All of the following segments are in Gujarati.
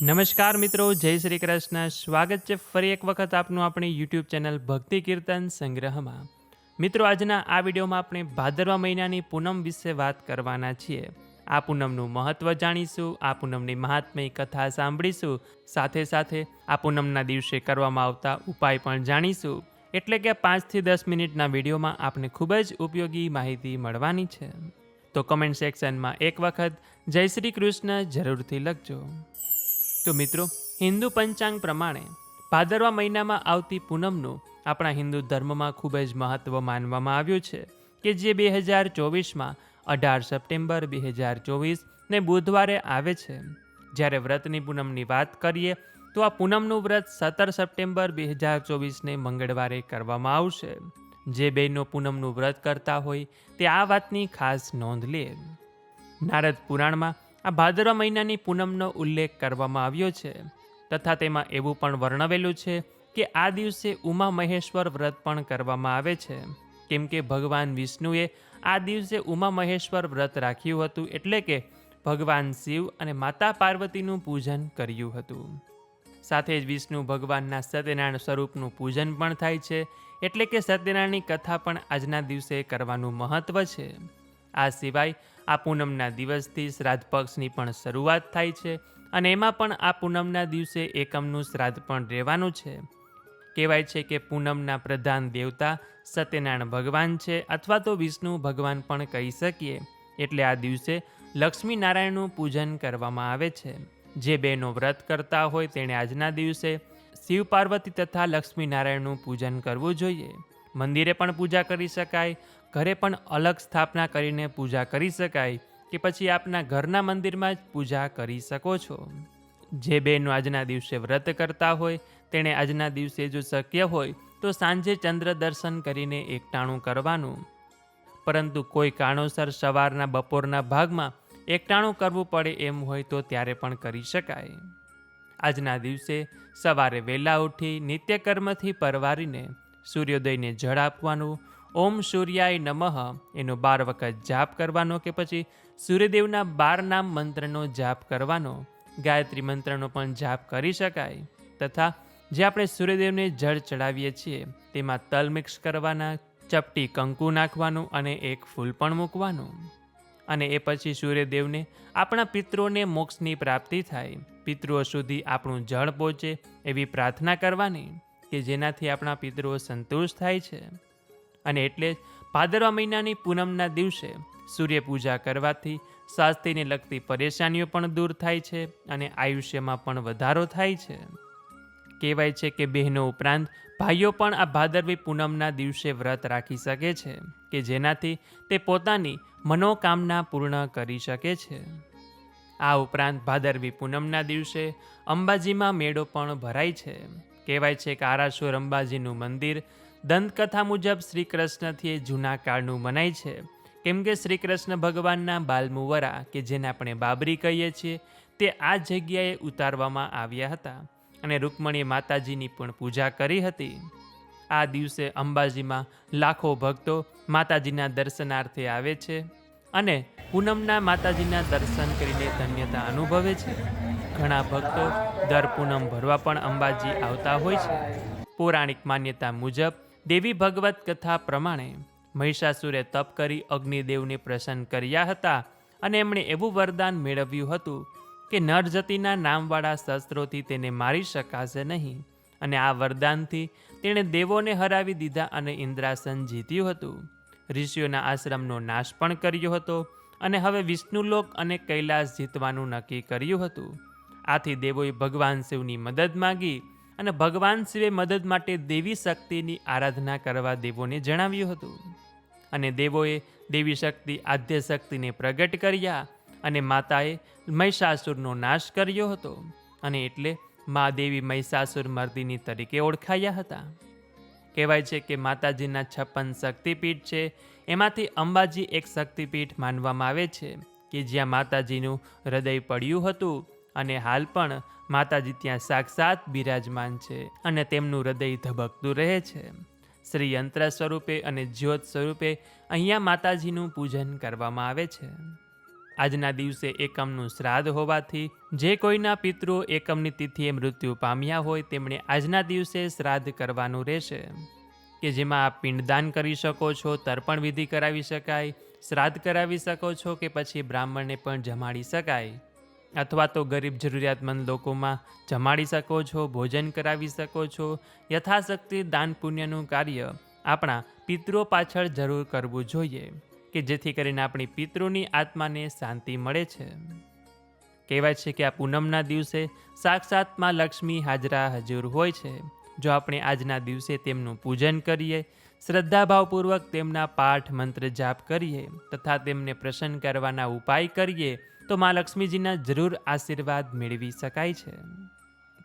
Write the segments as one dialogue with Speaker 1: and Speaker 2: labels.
Speaker 1: નમસ્કાર મિત્રો, જય શ્રી કૃષ્ણ. સ્વાગત છે ફરી એક વખત આપનું આપણી યુટ્યુબ ચેનલ ભક્તિ કીર્તન સંગ્રહમાં. મિત્રો, આજના આ વિડીયોમાં આપણે ભાદરવા મહિનાની પૂનમ વિશે વાત કરવાના છીએ. આ પૂનમનું મહત્ત્વ જાણીશું, આ પૂનમની મહાત્મય કથા સાંભળીશું, સાથે સાથે આ પૂનમના દિવસે કરવામાં આવતા ઉપાય પણ જાણીશું. એટલે કે પાંચથી દસ મિનિટના વિડીયોમાં આપને ખૂબ જ ઉપયોગી માહિતી મળવાની છે. તો કમેન્ટ સેક્શનમાં એક વખત જય શ્રી કૃષ્ણ જરૂરથી લખજો. તો મિત્રો, હિન્દુ પંચાંગ પ્રમાણે ભાદરવા મહિનામાં આવતી પૂનમનું આપણા હિન્દુ ધર્મમાં ખૂબ જ મહત્ત્વ માનવામાં આવ્યું છે કે જે બે હજાર ચોવીસમાં અઢાર સપ્ટેમ્બર બે હજાર ચોવીસ ને બુધવારે આવે છે. જ્યારે વ્રતની પૂનમની વાત કરીએ, તો આ પૂનમનું વ્રત સત્તર સપ્ટેમ્બર બે હજાર ચોવીસને મંગળવારે કરવામાં આવશે. જે બહેનો પૂનમનું વ્રત કરતા હોય, તે આ વાતની ખાસ નોંધ લે. નારદ પુરાણમાં આ ભાદરવા મહિનાની પૂનમનો ઉલ્લેખ કરવામાં આવ્યો છે. તથા તેમાં એવું પણ વર્ણવેલું છે કે આ દિવસે ઉમા મહેશ્વર વ્રત પણ કરવામાં આવે છે. કેમ કે ભગવાન વિષ્ણુએ આ દિવસે ઉમા મહેશ્વર વ્રત રાખ્યું હતું એટલે કે ભગવાન શિવ અને માતા પાર્વતીનું પૂજન કર્યું હતું. સાથે જ વિષ્ણુ ભગવાનના સત્યનારાયણ સ્વરૂપનું પૂજન પણ થાય છે એટલે કે સત્યનારાયણની કથા પણ આજના દિવસે કરવાનું મહત્ત્વ છે. આ સિવાય આ પૂનમના દિવસથી શ્રાદ્ધ પક્ષની પણ શરૂઆત થાય છે અને એમાં પણ આ પૂનમના દિવસે એકમનું શ્રાદ્ધ પણ રહેવાનું છે. કહેવાય છે કે પૂનમના પ્રધાન દેવતા સત્યનારાયણ ભગવાન છે અથવા તો વિષ્ણુ ભગવાન પણ કહી શકીએ, એટલે આ દિવસે લક્ષ્મી નારાયણનું પૂજન કરવામાં આવે છે. જે બેનો વ્રત કરતા હોય તેણે આજના દિવસે શિવ પાર્વતી તથા લક્ષ્મી નારાયણનું પૂજન કરવું જોઈએ. મંદિરે પણ પૂજા કરી શકાય ઘરે પણ અલગ સ્થાપના કરીને પૂજા કરી શકાય કે પછી આપના ઘરના મંદિરમાં જ પૂજા કરી શકો છો. જે બહેનો આજના દિવસે વ્રત કરતા હોય, તેણે આજના દિવસે જો શક્ય હોય, તો સાંજે ચંદ્ર દર્શન કરીને એકટાણું કરવાનું. પરંતુ કોઈ કારણોસર સવારના બપોરના ભાગમાં એકટાણું કરવું પડે એમ હોય તો ત્યારે પણ કરી શકાય. આજના દિવસે સવારે વહેલા ઉઠી નિત્યકર્મથી પરવારીને સૂર્યોદયને જળ આપવાનું ઓમ સૂર્યાય નમઃ. એનો બાર વખત જાપ કરવાનો કે પછી સૂર્યદેવના બાર નામ મંત્રનો જાપ કરવાનો. ગાયત્રી મંત્રનો પણ જાપ કરી શકાય. તથા જે આપણે સૂર્યદેવને જળ ચડાવીએ છીએ, તેમાં તલ મિક્સ કરવાના, ચપટી કંકુ નાખવાનું અને એક ફૂલ પણ મૂકવાનું. અને એ પછી સૂર્યદેવને આપણા પિતૃઓને મોક્ષની પ્રાપ્તિ થાય. પિતૃઓ સુધી આપણું જળ પહોંચે એવી પ્રાર્થના કરવાની, કે જેનાથી આપણા પિતૃઓ સંતુષ્ટ થાય છે. અને એટલે ભાદરવા મહિનાની પૂનમના દિવસે સૂર્ય પૂજા કરવાથી સ્વાસ્થ્યને લગતી પરેશાનીઓ પણ દૂર થાય છે અને આયુષ્યમાં પણ વધારો થાય છે. કહેવાય છે કે બહેનો ઉપરાંત ભાઈઓ પણ આ ભાદરવી પૂનમના દિવસે વ્રત રાખી શકે છે કે જેનાથી તે પોતાની મનોકામના પૂર્ણ કરી શકે છે. આ ઉપરાંત ભાદરવી પૂનમના દિવસે અંબાજીમાં મેળો પણ ભરાય છે. કહેવાય છે કે આરાસુર અંબાજીનું મંદિર દંતકથા મુજબ શ્રી કૃષ્ણથી એ જૂના કાળનું મનાય છે. કેમ કે શ્રી કૃષ્ણ ભગવાનના બાલમુવરા, કે જેને આપણે બાબરી કહીએ છીએ, તે આ જગ્યાએ ઉતારવામાં આવ્યા હતા અને રૂકમણી માતાજીની પણ પૂજા કરી હતી. આ દિવસે અંબાજીમાં લાખો ભક્તો માતાજીના દર્શનાર્થે આવે છે અને પૂનમના માતાજીના દર્શન કરીને ધન્યતા અનુભવે છે. ઘણા ભક્તો દર પૂનમ ભરવા પણ અંબાજી આવતા હોય છે. પૌરાણિક માન્યતા મુજબ દેવી ભગવત કથા પ્રમાણે મહિષાસુરે તપ કરી અગ્નિદેવને પ્રસન્ન કર્યા હતા અને એમણે એવું વરદાન મેળવ્યું હતું કે નરજતીના નામવાળા શસ્ત્રોથી તેને મારી શકાશે નહીં અને આ વરદાનથી તેણે દેવોને હરાવી દીધા અને ઇન્દ્રાસન જીત્યું હતું. ઋષિઓના આશ્રમનો નાશ પણ કર્યો હતો અને હવે વિષ્ણુલોક અને કૈલાસ જીતવાનું નક્કી કર્યું હતું. આથી દેવોએ ભગવાન શિવની મદદ માગી અને ભગવાન શિવે મદદ માટે દેવી શક્તિની આરાધના કરવા દેવોને જણાવ્યું હતું. અને દેવોએ દેવી શક્તિ, આદ્ય શક્તિને પ્રગટ કર્યા અને માતાએ મહિષાસુરનો નાશ કર્યો હતો અને એટલે મા દેવી મહિષાસુર મર્દિની તરીકે ઓળખાયા હતા. કહેવાય છે કે માતાજીના છપ્પન શક્તિપીઠ છે. એમાંથી અંબાજી એક શક્તિપીઠ માનવામાં આવે છે કે જ્યાં માતાજીનું હૃદય પડ્યું હતું અને હાલ પણ માતાજી ત્યાં સાક્ષાત બિરાજમાન છે અને તેમનું હૃદય ધબકતું રહે છે. શ્રી યંત્ર સ્વરૂપે અને જ્યોત સ્વરૂપે અહીંયા માતાજીનું પૂજન કરવામાં આવે છે. આજના દિવસે એકમનું શ્રાદ્ધ હોવાથી જે કોઈના પિતૃ એકમની તિથિએ મૃત્યુ પામ્યા હોય તેમણે આજના દિવસે શ્રાદ્ધ કરવાનું રહેશે. કે જેમાં આપ પિંડદાન કરી શકો છો, તર્પણ વિધિ કરાવી શકાય, શ્રાદ્ધ કરાવી શકો છો કે પછી બ્રાહ્મણને પણ જમાડી શકાય. અથવા તો ગરીબ જરૂરિયાતમંદ લોકોમાં જમાડી શકો છો, ભોજન કરાવી શકો છો, યથાશક્તિ દાન પુણ્યનું કાર્ય આપણા પિતૃઓ પાછળ જરૂર કરવું જોઈએ કે જેથી કરીને આપણી પિતૃની આત્માને શાંતિ મળે છે. કહેવાય છે કે આ પૂનમના દિવસે સાક્ષાત્માં લક્ષ્મી હાજરા હજુર હોય છે. જો આપણે આજના દિવસે તેમનું પૂજન કરીએ, શ્રદ્ધાભાવપૂર્વક તેમના પાઠ મંત્ર જાપ કરીએ તથા તેમને પ્રસન્ન કરવાના ઉપાય કરીએ તો મા લક્ષ્મીજીના જરૂર આશીર્વાદ મેળવી શકાય છે.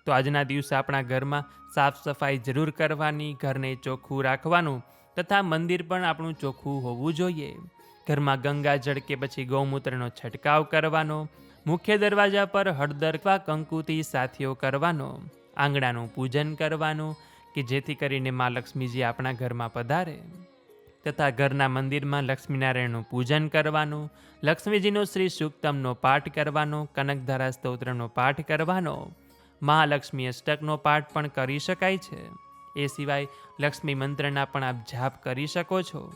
Speaker 1: તો આજના દિવસે આપણા ઘરમાં સાફ સફાઈ જરૂર કરવાની, ઘરને ચોખ્ખું રાખવાનું તથા મંદિર પણ આપણું ચોખ્ખું હોવું જોઈએ. ઘરમાં ગંગાજળ કે પછી ગૌમૂત્રનો છંટકાવ કરવાનો, મુખ્ય દરવાજા પર હળદર અથવા કંકુથી સાથીઓ કરવાનો, આંગણાનું પૂજન કરવાનું કે જેથી કરીને મા લક્ષ્મીજી આપણા ઘરમાં પધારે. તથા ઘરના મંદિરમાં લક્ષ્મીનારાયણનું પૂજન કરવાનું, લક્ષ્મીજીનો શ્રી સુક્તમનો પાઠ કરવાનો, કનકધારા સ્તોત્રનો પાઠ કરવાનો. મહાલક્ષ્મી અષ્ટકનો પાઠ પણ કરી શકાય છે. એ સિવાય લક્ષ્મી મંત્રના પણ આપ જાપ કરી શકો છો.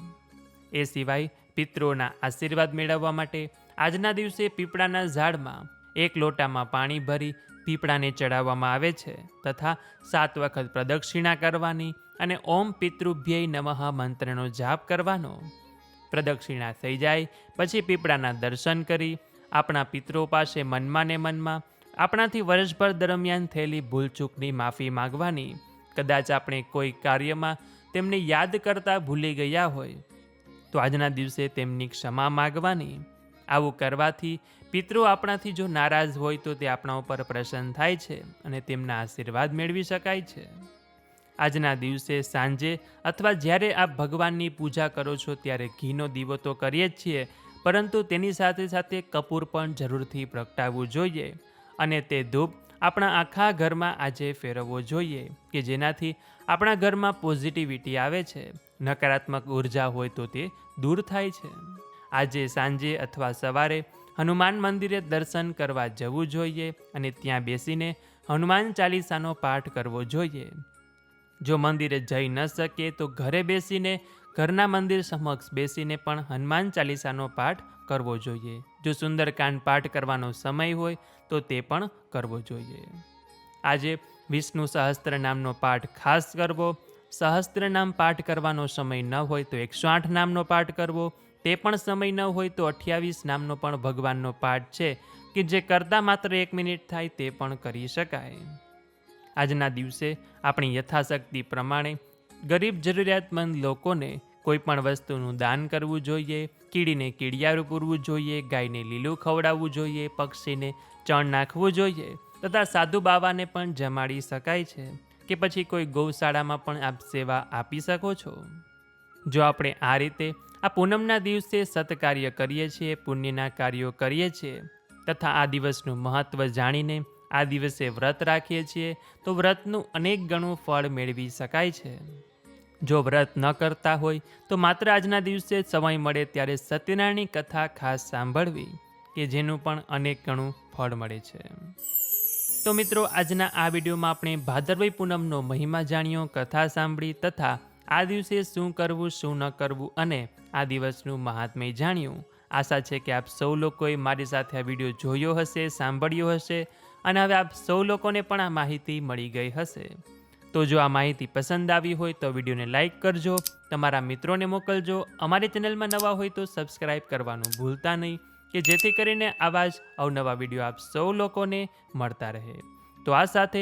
Speaker 1: એ સિવાય પિતૃઓના આશીર્વાદ મેળવવા માટે આજના દિવસે પીપળાના ઝાડમાં એક લોટામાં પાણી ભરી પીપળાને ચડાવવામાં આવે છે તથા સાત વખત પ્રદક્ષિણા કરવાની અને ઓમ પિતૃભ્યય નમઃ મંત્રનો જાપ કરવાનો. પ્રદક્ષિણા થઈ જાય, પછી પીપળાના દર્શન કરી, આપણા પિતૃ પાસે મનમાં ને મનમાં આપણાથી વર્ષભર દરમિયાન થયેલી ભૂલચૂકની માફી માગવાની. કદાચ આપણે કોઈ કાર્યમાં તેમને યાદ કરતા ભૂલી ગયા હોય, તો આજના દિવસે તેમની ક્ષમા માગવાની. આવું કરવાથી પિતૃ આપણાથી જો નારાજ હોય તો તે આપણા ઉપર પ્રસન્ન થાય છે અને તેમના આશીર્વાદ મેળવી શકાય છે. આજના દિવસે સાંજે અથવા જ્યારે આપ ભગવાનની પૂજા કરો છો ત્યારે ઘીનો દીવો તો કરીએ જ છીએ, પરંતુ તેની સાથે સાથે કપૂર પણ જરૂરથી પ્રગટાવવું જોઈએ અને તે ધૂપ આપણા આખા ઘરમાં આજે ફેરવવો જોઈએ કે જેનાથી આપણા ઘરમાં પોઝિટિવિટી આવે છે, નકારાત્મક ઊર્જા હોય તો તે દૂર થાય છે. આજે સાંજે અથવા સવારે હનુમાન મંદિરે દર્શન કરવા જવું જોઈએ અને ત્યાં બેસીને હનુમાન ચાલીસાનો પાઠ કરવો જોઈએ. જો મંદિરે જઈ ન શકે તો ઘરે બેસીને, ઘરના મંદિર સમક્ષ બેસીને પણ હનુમાન ચાલીસાનો પાઠ કરવો જોઈએ. જો સુંદરકાંડ પાઠ કરવાનો સમય હોય તો તે પણ કરવો જોઈએ. આજે વિષ્ણુ સહસ્ત્ર નામનો પાઠ ખાસ કરવો. સહસ્ત્ર નામ પાઠ કરવાનો સમય ન હોય તો એકસો આઠ નામનો પાઠ કરવો. તે પણ સમય ન હોય તો અઠ્યાવીસ નામનો પણ ભગવાનનો પાઠ છે કે જે કરતાં માત્ર એક મિનિટ થાય તે પણ કરી શકાય. આજના દિવસે આપણી યથાશક્તિ પ્રમાણે ગરીબ જરૂરિયાતમંદ લોકોને કોઈ પણ વસ્તુનું દાન કરવું જોઈએ, કીડીને કીડિયારું પૂરવું જોઈએ, ગાયને લીલું ખવડાવવું જોઈએ, પક્ષીને ચણ નાખવું જોઈએ તથા સાધુ બાવાને પણ જમાડી શકાય છે કે પછી કોઈ ગૌશાળામાં પણ આપ સેવા આપી શકો છો. જો આપણે આ રીતે આ પૂનમના દિવસે સત્કાર્ય કરીએ છીએ, પુણ્યના કાર્યો કરીએ છીએ, તથા આ દિવસનું મહત્ત્વ જાણીને આ દિવસે વ્રત રાખીએ છીએ, તો વ્રતનું અનેક ગણું ફળ મેળવી શકાય છે. જો વ્રત ન કરતા હોય, તો માત્ર આજના દિવસે સમય મળે ત્યારે સત્યનારાયણની કથા ખાસ સાંભળવી, કે જેનું પણ અનેક ગણું ફળ મળે છે. તો મિત્રો, આજના આ વિડીયોમાં આપણે ભાદરવી પૂનમનો મહિમા જાણ્યો, કથા સાંભળી તથા આ દિવસે શું કરવું, શું ન કરવું અને આ દિવસનું મહાત્મ્ય જાણ્યું? આશા છે કે આપ સૌ લોકોએ મારી સાથે આ વીડિયો જોયો હશે, સાંભળ્યો હશે અને હવે આપ સૌ લોકોને પણ આ માહિતી મળી ગઈ હશે. તો જો આ માહિતી પસંદ આવી હોય તો વિડીયોને લાઇક કરજો, તમારા મિત્રોને મોકલજો, અમારી ચેનલમાં નવા હોય તો સબસ્ક્રાઈબ કરવાનું ભૂલતા નહીં કે જેથી કરીને આવા જ અવનવા વીડિયો આપ સૌ લોકોને મળતા રહે. તો આ સાથે